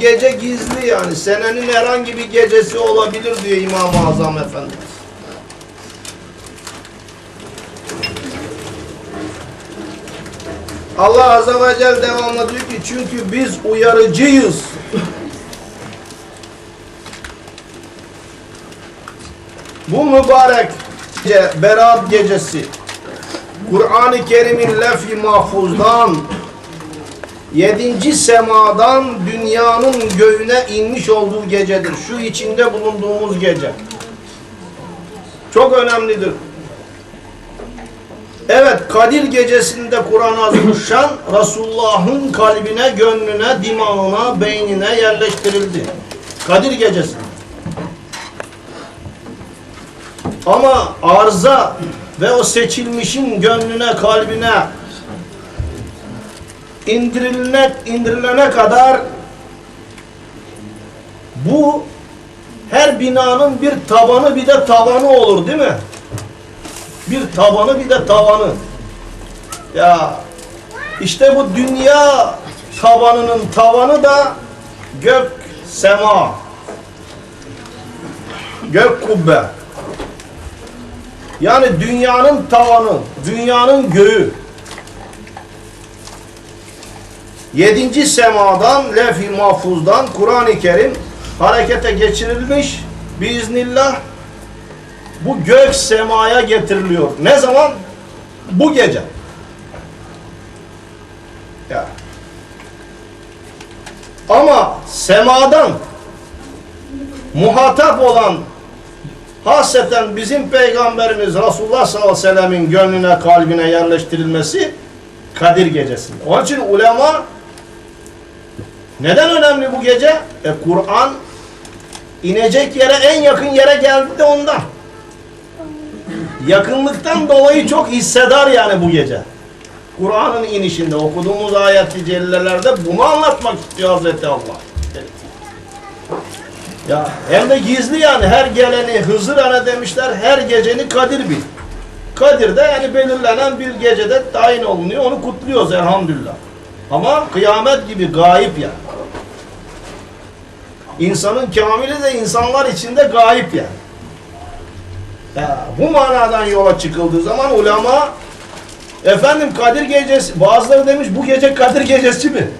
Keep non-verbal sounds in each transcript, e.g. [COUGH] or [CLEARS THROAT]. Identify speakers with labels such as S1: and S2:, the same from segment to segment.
S1: gece gizli yani. Senenin herhangi bir gecesi olabilir diyor İmam-ı Azam Efendimiz. Allah Azze ve Celle devamlı diyor ki çünkü biz uyarıcıyız. Bu mübarek gece, Berat gecesi Kur'an-ı Kerim'in lef-i mahfuzdan yedinci semadan dünyanın göğüne inmiş olduğu gecedir. Şu içinde bulunduğumuz gece. Çok önemlidir. Evet Kadir gecesinde Kur'an-ı Azimuşşan [LAUGHS] Resulullah'ın kalbine, gönlüne, dimağına, beynine yerleştirildi. Kadir gecesi. Ama arıza ve o seçilmişin gönlüne, kalbine indirilene, indirilene kadar bu her binanın bir tabanı bir de tavanı olur değil mi? Bir tabanı bir de tavanı. Ya işte bu dünya tabanının tavanı da gök sema. Gök kubbe. Yani dünyanın tavanı, dünyanın göğü. Yedinci semadan, lef-i mahfuzdan Kur'an-ı Kerim harekete geçirilmiş biiznillah bu gök semaya getiriliyor. Ne zaman? Bu gece. Ya. Ama semadan muhatap olan hasreten bizim peygamberimiz Resulullah sallallahu aleyhi ve sellemin gönlüne kalbine yerleştirilmesi Kadir gecesinde. Onun için ulema neden önemli bu gece? E Kur'an inecek yere en yakın yere geldi de ondan. Yakınlıktan dolayı çok hissedar yani bu gece. Kur'an'ın inişinde okuduğumuz ayet-i cellelerde bunu anlatmak istiyor Hazreti Allah. Ya hem de gizli yani her geleni Hızır ana demişler her geceni Kadir bil. Kadir de yani belirlenen bir gecede tayin olunuyor onu kutluyoruz elhamdülillah. Ama kıyamet gibi gayip yani. İnsanın kamili de insanlar içinde gayip yani. Ya, bu manadan yola çıkıldığı zaman ulema efendim Kadir gecesi bazıları demiş bu gece Kadir gecesi mi?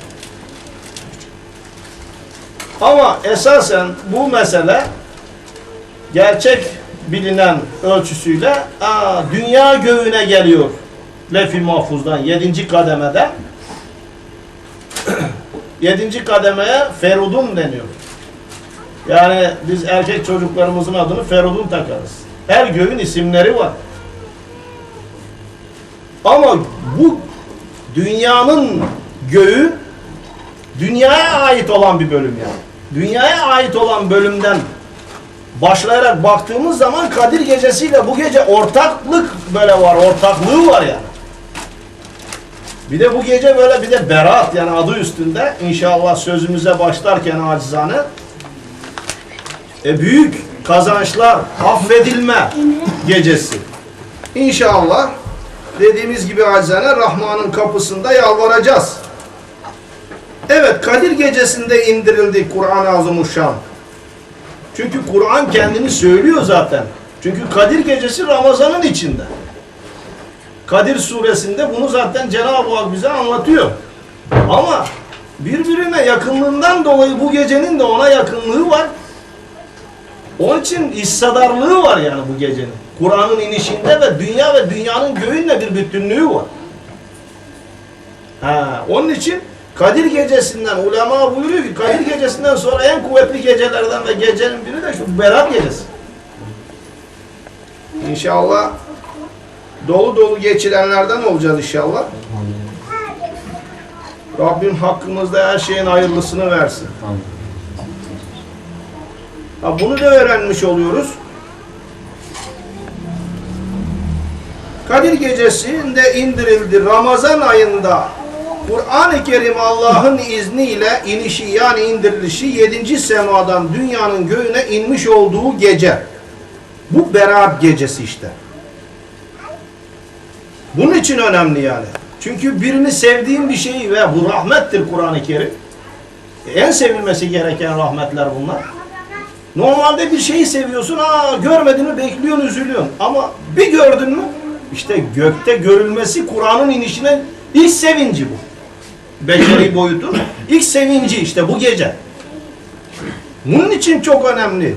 S1: Ama esasen bu mesele gerçek bilinen ölçüsüyle aa, dünya göğüne geliyor. Lef-i Mahfuz'dan yedinci kademeden [CLEARS THROAT] yedinci kademeye Ferudun deniyor. Yani biz erkek çocuklarımızın adını Ferudun takarız. Her göğün isimleri var. Ama bu dünyanın göğü dünyaya ait olan bir bölüm yani. Dünyaya ait olan bölümden başlayarak baktığımız zaman Kadir gecesiyle bu gece ortaklık böyle var, ortaklığı var yani. Bir de bu gece böyle bir de berat yani adı üstünde inşallah sözümüze başlarken acizane e, büyük kazançlar, affedilme gecesi. İnşallah dediğimiz gibi acizane Rahman'ın kapısında yalvaracağız. Evet Kadir gecesinde indirildi Kur'an-ı Azimuşşan. Çünkü Kur'an kendini söylüyor zaten. Çünkü Kadir gecesi Ramazan'ın içinde. Kadir suresinde bunu zaten Cenab-ı Hak bize anlatıyor. Ama birbirine yakınlığından dolayı bu gecenin de ona yakınlığı. Onun için hissedarlığı var yani bu gecenin. Kur'an'ın inişinde ve dünya ve dünyanın göğünle bir bütünlüğü var. Ha, onun için Kadir gecesinden ulema buyuruyor ki Kadir gecesinden sonra en kuvvetli gecelerden ve gecenin biri de şu Berat gecesi. İnşallah dolu dolu geçirenlerden olacağız inşallah. Rabbim hakkımızda her şeyin hayırlısını versin. Ha, bunu da öğrenmiş oluyoruz. Kadir gecesinde indirildi Ramazan ayında Kur'an-ı Kerim Allah'ın izniyle inişi yani indirilişi yedinci semadan dünyanın göğüne inmiş olduğu gece. Bu Berat gecesi işte. Bunun için önemli yani. Çünkü birini sevdiğin bir şeyi ve bu rahmettir Kur'an-ı Kerim. En sevilmesi gereken rahmetler bunlar. Normalde bir şeyi seviyorsun, aa görmedin mi bekliyorsun, üzülüyorsun. Ama bir gördün mü, işte gökte görülmesi Kur'an'ın inişine ilk sevinci bu. Beceri [CLEARS THROAT] boyutu, ilk sevinci işte bu gece. Bunun için çok önemli.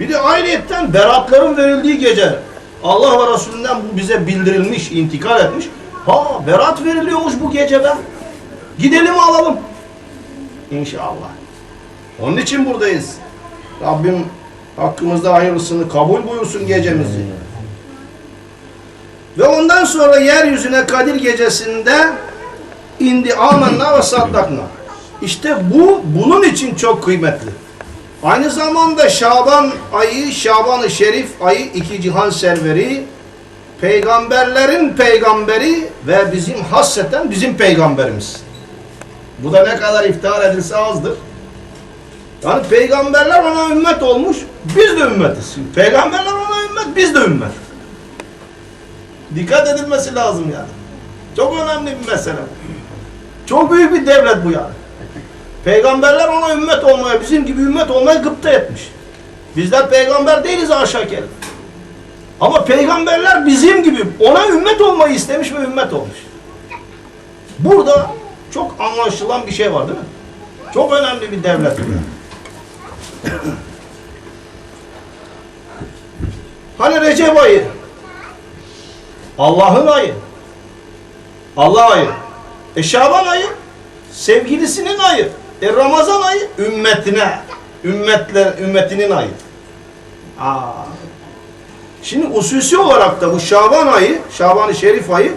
S1: Bir de ayrıyetten beratların verildiği gece. Allah ve Resulünden bu bize bildirilmiş, intikal etmiş. Ha berat veriliyormuş bu gecede. Gidelim alalım. İnşallah. Onun için buradayız. Rabbim hakkımızda hayırlısını kabul buyursun gecemizi. Ve ondan sonra yeryüzüne Kadir gecesinde indi amenna ve saddakna. İşte bu bunun için çok kıymetli. Aynı zamanda Şaban ayı, Şaban-ı Şerif ayı iki cihan serveri, peygamberlerin peygamberi ve bizim hasreten bizim peygamberimiz. Bu da ne kadar iftihar edilse azdır. Yani peygamberler ona ümmet olmuş, biz de ümmetiz. Peygamberler ona ümmet, biz de ümmet. Dikkat edilmesi lazım yani. Çok önemli bir mesele. Çok büyük bir devlet bu yani. Peygamberler ona ümmet olmaya, bizim gibi ümmet olmaya gıpta etmiş. Bizler peygamber değiliz aşağı kelime. Ama peygamberler bizim gibi ona ümmet olmayı istemiş ve ümmet olmuş. Burada çok anlaşılan bir şey var değil mi? Çok önemli bir devlet bu. Hani Recep ayı? Allah'ın ayı. Allah ayı. E Şaban ayı? Sevgilisinin ayı. E Ramazan ayı? Ümmetine. Ümmetler, ümmetinin ayı. Aa. Şimdi ususi olarak da bu Şaban ayı, Şaban-ı Şerif ayı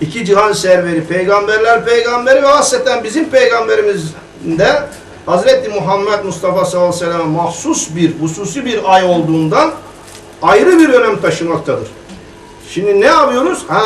S1: iki cihan serveri, peygamberler peygamberi ve hasreten bizim peygamberimizde Hazreti Muhammed Mustafa sallallahu aleyhi ve sellem mahsus bir, hususi bir ay olduğundan ayrı bir önem taşımaktadır. Şimdi ne yapıyoruz? Ha,